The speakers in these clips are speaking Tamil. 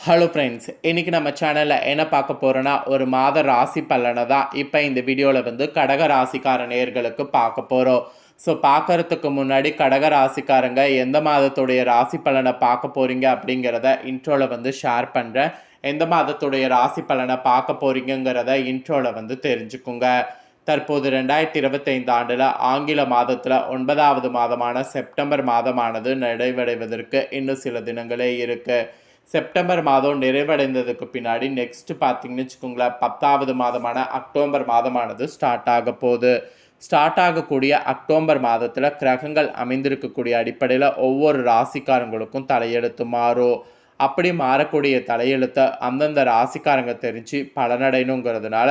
ஹலோ ஃப்ரெண்ட்ஸ் இன்றைக்கி நம்ம சேனலில் என்ன பார்க்க போகிறோன்னா ஒரு மாத ராசி பலனை தான் இப்போ இந்த வீடியோவில் வந்து கடக ராசிக்கார நேர்களுக்கு பார்க்க போகிறோம் ஸோ பார்க்கறதுக்கு முன்னாடி கடக ராசிக்காரங்க எந்த மாதத்துடைய ராசி பலனை பார்க்க போகிறீங்க அப்படிங்கிறத இன்ட்ரோவில் வந்து ஷேர் பண்ணுறேன் எந்த மாதத்துடைய ராசி பலனை பார்க்க போகிறீங்கிறத இன்ட்ரோவில் வந்து தெரிஞ்சுக்குங்க. தற்போது ரெண்டாயிரத்தி இருபத்தைந்து ஆண்டில் ஆங்கில மாதத்தில் ஒன்பதாவது மாதமான செப்டம்பர் மாதமானது நிறைவடைவதற்கு இன்னும் சில தினங்களே இருக்குது செப்டம்பர் மாதம் நிறைவடைந்ததுக்கு பின்னாடி நெக்ஸ்ட் பார்த்தீங்கன்னு வச்சுக்கோங்களேன் பத்தாவது மாதமான அக்டோபர் மாதமானது ஸ்டார்ட் ஆக போகுது. ஸ்டார்ட் ஆகக்கூடிய அக்டோபர் மாதத்தில் கிரகங்கள் அமைந்திருக்கக்கூடிய அடிப்படையில் ஒவ்வொரு ராசிக்காரங்களுக்கும் தலையெழுத்து மாறும். அப்படி மாறக்கூடிய தலையெழுத்தை அந்தந்த ராசிக்காரங்க தெரிஞ்சு பலனடையணுங்கிறதுனால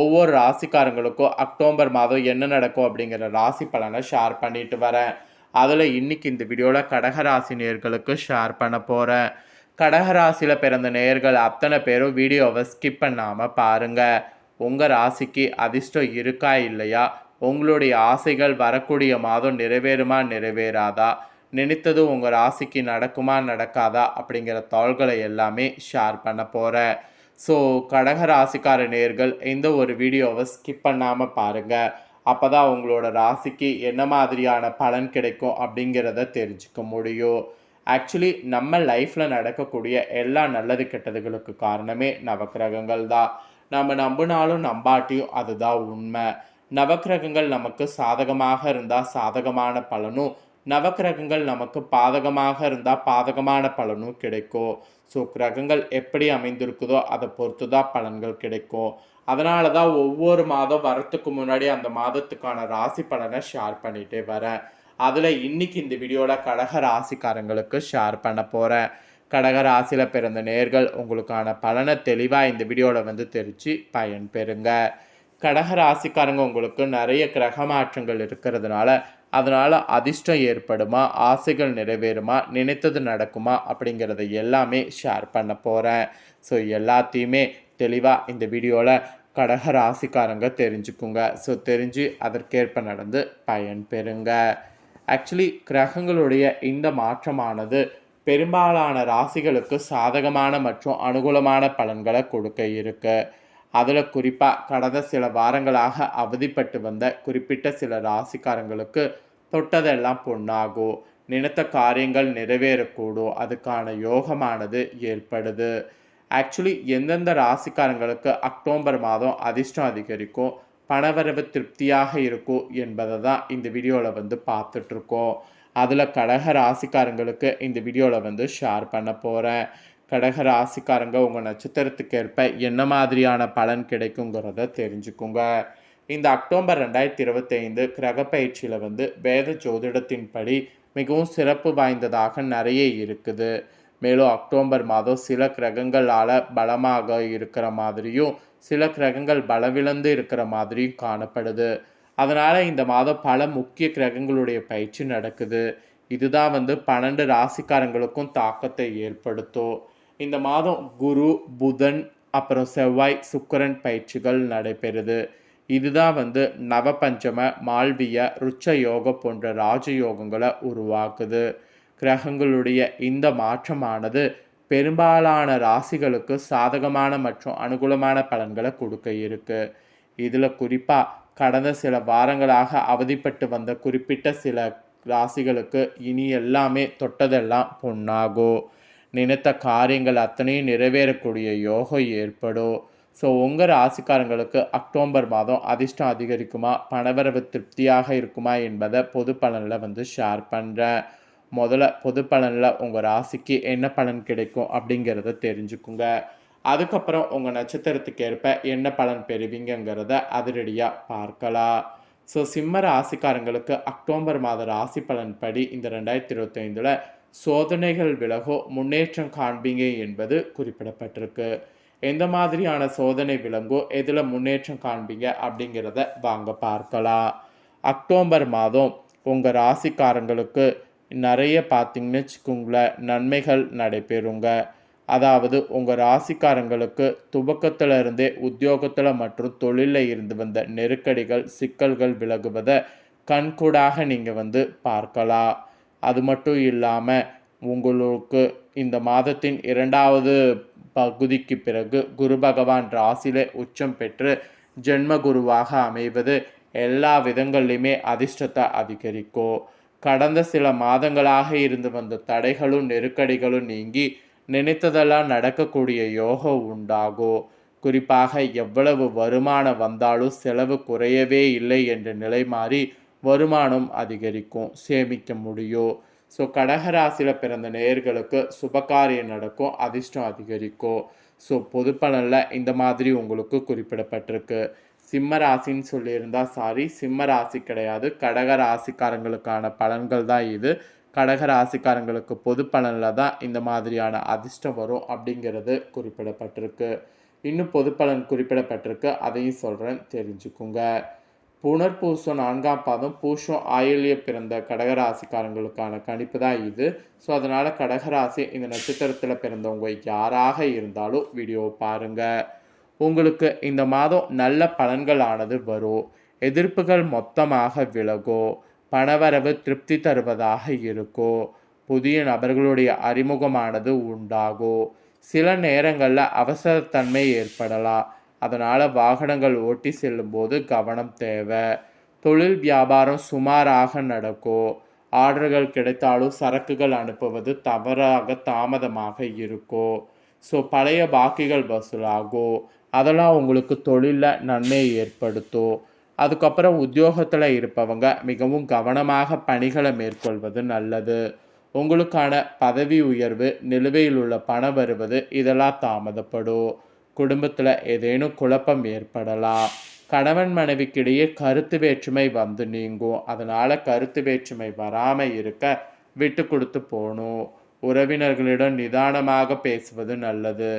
ஒவ்வொரு ராசிக்காரங்களுக்கும் அக்டோபர் மாதம் என்ன நடக்கும் அப்படிங்கிற ராசி பலனை ஷேர் பண்ணிட்டு வரேன். அதில் இன்னைக்கு இந்த வீடியோவில் கடகராசி நேர்களுக்கு ஷேர் பண்ண போகிறேன் கடகராசியில் பிறந்த நேர்கள் அத்தனை பேரும் வீடியோவை ஸ்கிப் பண்ணாமல் பாருங்கள் உங்கள் ராசிக்கு அதிர்ஷ்டம் இருக்கா இல்லையா? உங்களுடைய ஆசைகள் வரக்கூடிய மாதம் நிறைவேறுமா நிறைவேறாதா? நினைத்தது உங்கள் ராசிக்கு நடக்குமா நடக்காதா? அப்படிங்கிற தாள்களை எல்லாமே ஷேர் பண்ண போகிறேன் ஸோ கடக ராசிக்கார நேர்கள் இந்த ஒரு வீடியோவை ஸ்கிப் பண்ணாமல் பாருங்கள் அப்போ தான் உங்களோட ராசிக்கு என்ன மாதிரியான பலன் கிடைக்கும் அப்படிங்கிறத தெரிஞ்சுக்க முடியும். ஆக்சுவலி நம்ம லைஃப்பில் நடக்கக்கூடிய எல்லா நல்லது கெட்டதுகளுக்கு காரணமே நவக்கிரகங்கள் தான். நம்ம நம்பினாலும் நம்பாட்டியும் அதுதான் உண்மை. நவக்கிரகங்கள் நமக்கு சாதகமாக இருந்தால் சாதகமான பலனும் நவக்கிரகங்கள் நமக்கு பாதகமாக இருந்தால் பாதகமான பலனும் கிடைக்கும். ஸோ கிரகங்கள் எப்படி அமைந்திருக்குதோ அதை பொறுத்து தான் பலன்கள் கிடைக்கும். அதனால தான் ஒவ்வொரு மாதம் வரத்துக்கு முன்னாடி அந்த மாதத்துக்கான ராசி பலனை ஷேர் பண்ணிகிட்டே வரேன். அதில் இன்னைக்கு இந்த வீடியோவில் கடக ராசிக்காரங்களுக்கு ஷேர் பண்ண போகிறேன் கடக ராசியில் பிறந்த நேர்கள் உங்களுக்கான பலனை தெளிவாக இந்த வீடியோவில் வந்து தெரிஞ்சு பயன் பெறுங்க. கடக ராசிக்காரங்க உங்களுக்கு நிறைய கிரக மாற்றங்கள் இருக்கிறதுனால அதனால் அதிர்ஷ்டம் ஏற்படுமா? ஆசைகள் நிறைவேறுமா? நினைத்தது நடக்குமா? அப்படிங்கிறத எல்லாமே ஷேர் பண்ண போகிறேன் ஸோ எல்லாத்தையுமே தெளிவாக இந்த வீடியோவில் கடக ராசிக்காரங்க தெரிஞ்சுக்குங்க. ஸோ தெரிஞ்சு அதற்கேற்ப நடந்து பயன் பெறுங்க. ஆக்சுவலி கிரகங்களுடைய இந்த மாற்றமானது பெரும்பாலான ராசிகளுக்கு சாதகமான மற்றும் அனுகூலமான பலன்களை கொடுக்க இருக்கு. அதில் குறிப்பாக கடந்த சில வாரங்களாக அவதிப்பட்டு வந்த குறிப்பிட்ட சில ராசிக்காரங்களுக்கு தொட்டதெல்லாம் பொண்ணாகும் நினைத்த காரியங்கள் நிறைவேறக்கூடும் அதுக்கான யோகமானது ஏற்படுது. ஆக்சுவலி எந்தெந்த ராசிக்காரங்களுக்கு அக்டோபர் மாதம் அதிர்ஷ்டம் அதிகரிக்கும் பணவரவு திருப்தியாக இருக்கும் என்பதை தான் இந்த வீடியோவில் வந்து பார்த்துட்ருக்கோம். அதில் கடக ராசிக்காரங்களுக்கு இந்த வீடியோவில் வந்து ஷேர் பண்ண போகிறேன் கடக ராசிக்காரங்க உங்கள் நட்சத்திரத்துக்கு ஏற்ப என்ன மாதிரியான பலன் கிடைக்குங்கிறத தெரிஞ்சுக்குங்க. இந்த அக்டோபர் ரெண்டாயிரத்தி இருபத்தைந்து கிரக பயிற்சியில் வந்து வேத ஜோதிடத்தின்படி மிகவும் சிறப்பு வாய்ந்ததாக நிறைய இருக்குது. மேலும் அக்டோபர் மாதம் சில கிரகங்களால் பலமாக இருக்கிற மாதிரியும் சில கிரகங்கள் பலவிழந்து இருக்கிற மாதிரியும் காணப்படுது. அதனால் இந்த மாதம் பல முக்கிய கிரகங்களுடைய பயிற்சி நடக்குது. இதுதான் வந்து பன்னெண்டு ராசிக்காரங்களுக்கும் தாக்கத்தை ஏற்படுத்தும். இந்த மாதம் குரு புதன் அப்புறம் செவ்வாய் சுக்கரன் பயிற்சிகள் நடைபெறுது. இதுதான் வந்து நவபஞ்சம மால்விய ருச்ச யோகம் போன்ற ராஜயோகங்களை உருவாக்குது. கிரகங்களுடைய இந்த மாற்றமானது பெரும்பாலான ராசிகளுக்கு சாதகமான மற்றும் அனுகூலமான பலன்களை கொடுக்க இருக்கு. இதில் குறிப்பாக கடந்த சில வாரங்களாக அவதிப்பட்டு வந்த குறிப்பிட்ட சில ராசிகளுக்கு இனி எல்லாமே தொட்டதெல்லாம் பொன்னாகும் நினைத்த காரியங்கள் அத்தனையும் நிறைவேறக்கூடிய யோகம் ஏற்படும். ஸோ உங்கள் ராசிக்காரங்களுக்கு அக்டோபர் மாதம் அதிர்ஷ்டம் அதிகரிக்குமா? பணவரவு திருப்தியாக இருக்குமா என்பதை பொது பலனில் வந்து ஷேர் பண்ணுறேன் முதல்ல பொது பலனில் உங்கள் ராசிக்கு என்ன பலன் கிடைக்கும் அப்படிங்கிறத தெரிஞ்சுக்குங்க. அதுக்கப்புறம் உங்கள் நட்சத்திரத்துக்கு ஏற்ப என்ன பலன் பெறுவீங்கங்கிறத அதிரடியாக பார்க்கலாம். ஸோ சிம்ம ராசிக்காரங்களுக்கு அக்டோபர் மாத ராசி பலன் படி இந்த ரெண்டாயிரத்தி இருபத்தைந்தில் சோதனைகள் விலகோ முன்னேற்றம் காண்பீங்க என்பது குறிப்பிடப்பட்டிருக்கு. எந்த மாதிரியான சோதனை விலங்கோ எதில் முன்னேற்றம் காண்பீங்க அப்படிங்கிறத வாங்க பார்க்கலாம். அக்டோபர் மாதம் உங்கள் ராசிக்காரங்களுக்கு நிறைய பார்த்திங்கன்னு வச்சுக்கோங்களேன் நன்மைகள் நடைபெறுங்க. அதாவது உங்கள் ராசிக்காரங்களுக்கு துவக்கத்தில் இருந்தே உத்தியோகத்தில் மற்றும் தொழிலில் இருந்து வந்த நெருக்கடிகள் சிக்கல்கள் விலகுவதை கண்கூடாக நீங்கள் வந்து பார்க்கலாம். அது மட்டும் இல்லாமல் உங்களுக்கு இந்த மாதத்தின் இரண்டாவது பகுதிக்கு பிறகு குரு பகவான் ராசியிலே உச்சம் பெற்று ஜென்ம குருவாக அமைவது எல்லா விதங்கள்லையுமே அதிர்ஷ்டத்தை அதிகரிக்கும். கடந்த சில மாதங்களாக இருந்து வந்த தடைகளும் நெருக்கடிகளும் நீங்கி நினைத்ததெல்லாம் நடக்கக்கூடிய யோகம் உண்டாகும் குறிப்பாக எவ்வளவு வருமானம் வந்தாலும் செலவு குறையவே இல்லை என்ற நிலை மாறி வருமானம் அதிகரிக்கும். சேமிக்க முடியும் ஸோ கடகராசியில் பிறந்த நேயர்களுக்கு சுபகாரியம் நடக்கும் அதிர்ஷ்டம் அதிகரிக்கும். ஸோ பொது இந்த மாதிரி உங்களுக்கு குறிப்பிடப்பட்டிருக்கு. சிம்ம ராசின்னு சொல்லியிருந்தா சாரி சிம்ம ராசி கிடையாது. கடக ராசிக்காரங்களுக்கான பலன்கள் தான் இது. கடக ராசிக்காரங்களுக்கு பொது பலனில் தான் இந்த மாதிரியான அதிர்ஷ்டம் வரும் அப்படிங்கிறது குறிப்பிடப்பட்டிருக்கு. இன்னும் பொது பலன் குறிப்பிடப்பட்டிருக்கு. அதையும் சொல்கிறேன் தெரிஞ்சுக்குங்க. புனர்பூசம் நான்காம் பாதம். பூஷம் ஆயில்ய பிறந்த கடகராசிக்காரங்களுக்கான கணிப்பு தான் இது. ஸோ அதனால் கடகராசி இந்த நட்சத்திரத்தில் பிறந்தவங்க யாராக இருந்தாலும் வீடியோ பாருங்கள் உங்களுக்கு இந்த மாதம் நல்ல பலன்களானது வரும். எதிர்ப்புகள் மொத்தமாக விலகும் பணவரவு திருப்தி தருவதாக இருக்கும் புதிய நபர்களுடைய அறிமுகமானது உண்டாகும் சில நேரங்களில் அவசரத்தன்மை ஏற்படலாம். அதனால் வாகனங்கள் ஓட்டி செல்லும்போது கவனம் தேவை. தொழில் வியாபாரம் சுமாராக நடக்கும் ஆர்டர்கள் கிடைத்தாலும் சரக்குகள் அனுப்புவது தவறாக தாமதமாக இருக்கும் ஸோ பழைய பாக்கிகள் வசூலாகும் அதெல்லாம் உங்களுக்கு தொழிலில் நன்மையை ஏற்படுத்தும். அதுக்கப்புறம் உத்தியோகத்தில் இருப்பவங்க மிகவும் கவனமாக பணிகளை மேற்கொள்வது நல்லது. உங்களுக்கான பதவி உயர்வு நிலுவையில் உள்ள பணம் வருவது இதெல்லாம் தாமதப்படும். குடும்பத்தில் ஏதேனும் குழப்பம் ஏற்படலாம். கணவன் மனைவிக்கிடையே கருத்து வேற்றுமை வந்து நீங்கும். அதனால் கருத்து வேற்றுமை வராமல் இருக்க விட்டு கொடுத்து போகணும் உறவினர்களிடம் நிதானமாக பேசுவது நல்லது.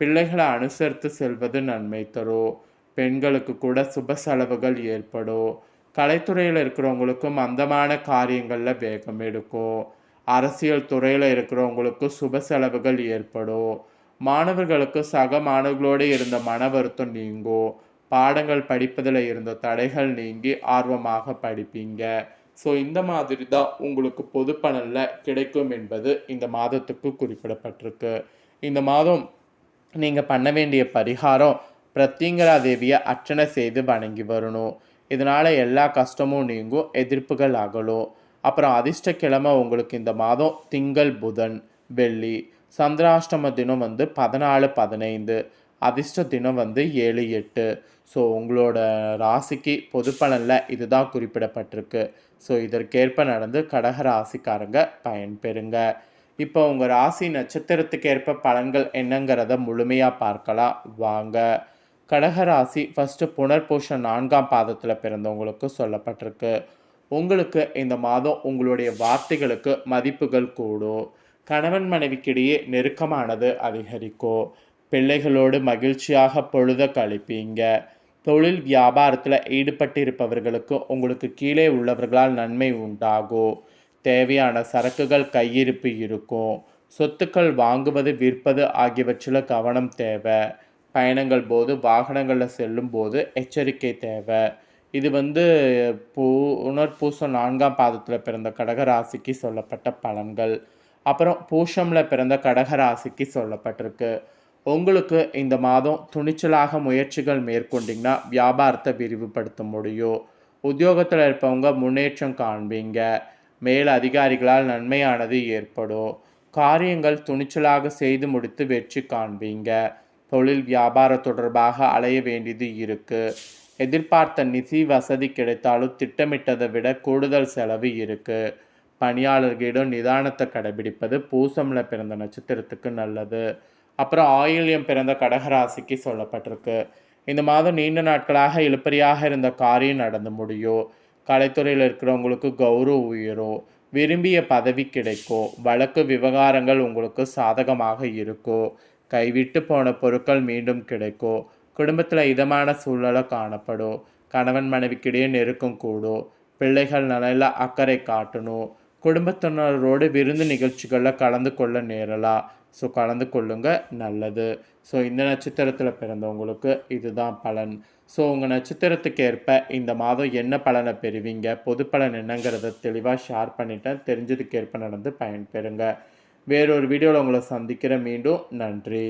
பிள்ளைகளை அனுசரித்து செல்வது நன்மை தரும் பெண்களுக்கு கூட சுப செலவுகள் ஏற்படும் கலைத்துறையில் இருக்கிறவங்களுக்கும் மந்தமான காரியங்களில் வேகம் எடுக்கும் அரசியல் துறையில் இருக்கிறவங்களுக்கு சுப செலவுகள் ஏற்படும் மாணவர்களுக்கு சக மாணவர்களோடு இருந்த மன வருத்தம் நீங்கும் பாடங்கள் படிப்பதில் இருந்த தடைகள் நீங்கி ஆர்வமாக படிப்பீங்க. ஸோ இந்த மாதிரி தான் உங்களுக்கு பொது பணலில் கிடைக்கும் என்பது இந்த மாதத்துக்கு குறிப்பிடப்பட்டிருக்கு. இந்த மாதம் நீங்கள் பண்ண வேண்டிய பரிகாரம் பிரத்திங்கரா தேவியை அர்ச்சனை செய்து வணங்கி வரணும். இதனால் எல்லா கஷ்டமும் நீங்கும் எதிர்ப்புகள் அகலும். அப்புறம் அதிர்ஷ்டக்கிழமை உங்களுக்கு இந்த மாதம் திங்கள் புதன் வெள்ளி. சந்திராஷ்டம தினம் வந்து பதினாலு பதினைந்து. அதிர்ஷ்ட தினம் வந்து ஏழு எட்டு. ஸோ உங்களோட ராசிக்கு பொது பலனில் இதுதான் குறிப்பிடப்பட்டிருக்கு. ஸோ இதற்கேற்ப நடந்து கடக ராசிக்காரங்க பயன்பெறுங்க. இப்போ உங்கள் ராசி நட்சத்திரத்துக்கு ஏற்ப பலன்கள் என்னங்கிறத முழுமையாக பார்க்கலாம். வாங்க. கடக ராசி ஃபஸ்ட்டு புனர்பூஷம் நான்காம் பாதத்தில் பிறந்தவங்களுக்கு சொல்லப்பட்டிருக்கு. உங்களுக்கு இந்த மாதம் உங்களுடைய வார்த்தைகளுக்கு மதிப்புகள் கூடும். கணவன் மனைவிக்கிடையே நெருக்கமானது அதிகரிக்கும். பிள்ளைகளோடு மகிழ்ச்சியாக பொழுத கழிப்பீங்க. தொழில் வியாபாரத்தில் ஈடுபட்டிருப்பவர்களுக்கு உங்களுக்கு கீழே உள்ளவர்களால் நன்மை உண்டாகும். தேவையான சரக்குகள் கையிருப்பு இருக்கும். சொத்துக்கள் வாங்குவது விற்பது ஆகியவற்றில் கவனம் தேவை. பயணங்கள் போது வாகனங்களில் செல்லும் போது எச்சரிக்கை தேவை. இது வந்து பூ உணர்பூசம் நான்காம் பாதத்தில் பிறந்த கடகராசிக்கு சொல்லப்பட்ட பலன்கள். அப்புறம் பூஷமில் பிறந்த கடகராசிக்கு சொல்லப்பட்டிருக்கு. உங்களுக்கு இந்த மாதம் துணிச்சலாக முயற்சிகள் மேற்கொண்டிங்கன்னா வியாபாரத்தை விரிவுபடுத்த முடியும். உத்தியோகத்தில் இருப்பவங்க முன்னேற்றம் காண்பீங்க. மேல் அதிகாரிகளால் நன்மையானது ஏற்படும் காரியங்கள் துணிச்சலாக செய்து முடித்து வெற்றி காண்பீங்க. தொழில் வியாபாரம் தொடர்பாக அலைய வேண்டியது இருக்குது எதிர்பார்த்த நிதி வசதி கிடைத்தாலும் திட்டமிட்டதை விட கூடுதல் செலவு இருக்குது பணியாளர்களிடம் நிதானத்தை கடைபிடிப்பது பூசமில் பிறந்த நட்சத்திரத்துக்கு நல்லது. அப்புறம் ஆயில்யம் பிறந்த கடகராசிக்கு சொல்லப்பட்டிருக்கு. இந்த மாதம் நீண்ட நாட்களாக இழுப்பறியாக இருந்த காரியம் நடந்து முடியும் கலைத்துறையில் இருக்கிறவங்களுக்கு கௌரவ உயரும் விரும்பிய பதவி கிடைக்கும் வழக்கு விவகாரங்கள் உங்களுக்கு சாதகமாக இருக்கும் கைவிட்டு போன பொருட்கள் மீண்டும் கிடைக்கும் குடும்பத்தில் இதமான சூழலை காணப்படும் கணவன் மனைவிக்கிடையே நெருக்கம் கூடும் பிள்ளைகள் நலையில் அக்கறை காட்டணும் குடும்பத்தினரோடு விருந்து நிகழ்ச்சிகளில் கலந்து கொள்ள நேரலாம் ஸோ கலந்து கொள்ளுங்க. நல்லது. ஸோ இந்த நட்சத்திரத்தில் பிறந்தவங்களுக்கு இதுதான் பலன். ஸோ உங்கள் நட்சத்திரத்துக்கு ஏற்ப இந்த மாதம் என்ன பலனை பெறுவீங்க? பொது பலன் என்னங்கிறத தெளிவாக ஷேர் பண்ணிட்டேன் தெரிஞ்சதுக்கு ஏற்ப நடந்து பயன்பெறுங்க. வேறொரு வீடியோவில் உங்களை சந்திக்கிற மீண்டும் நன்றி.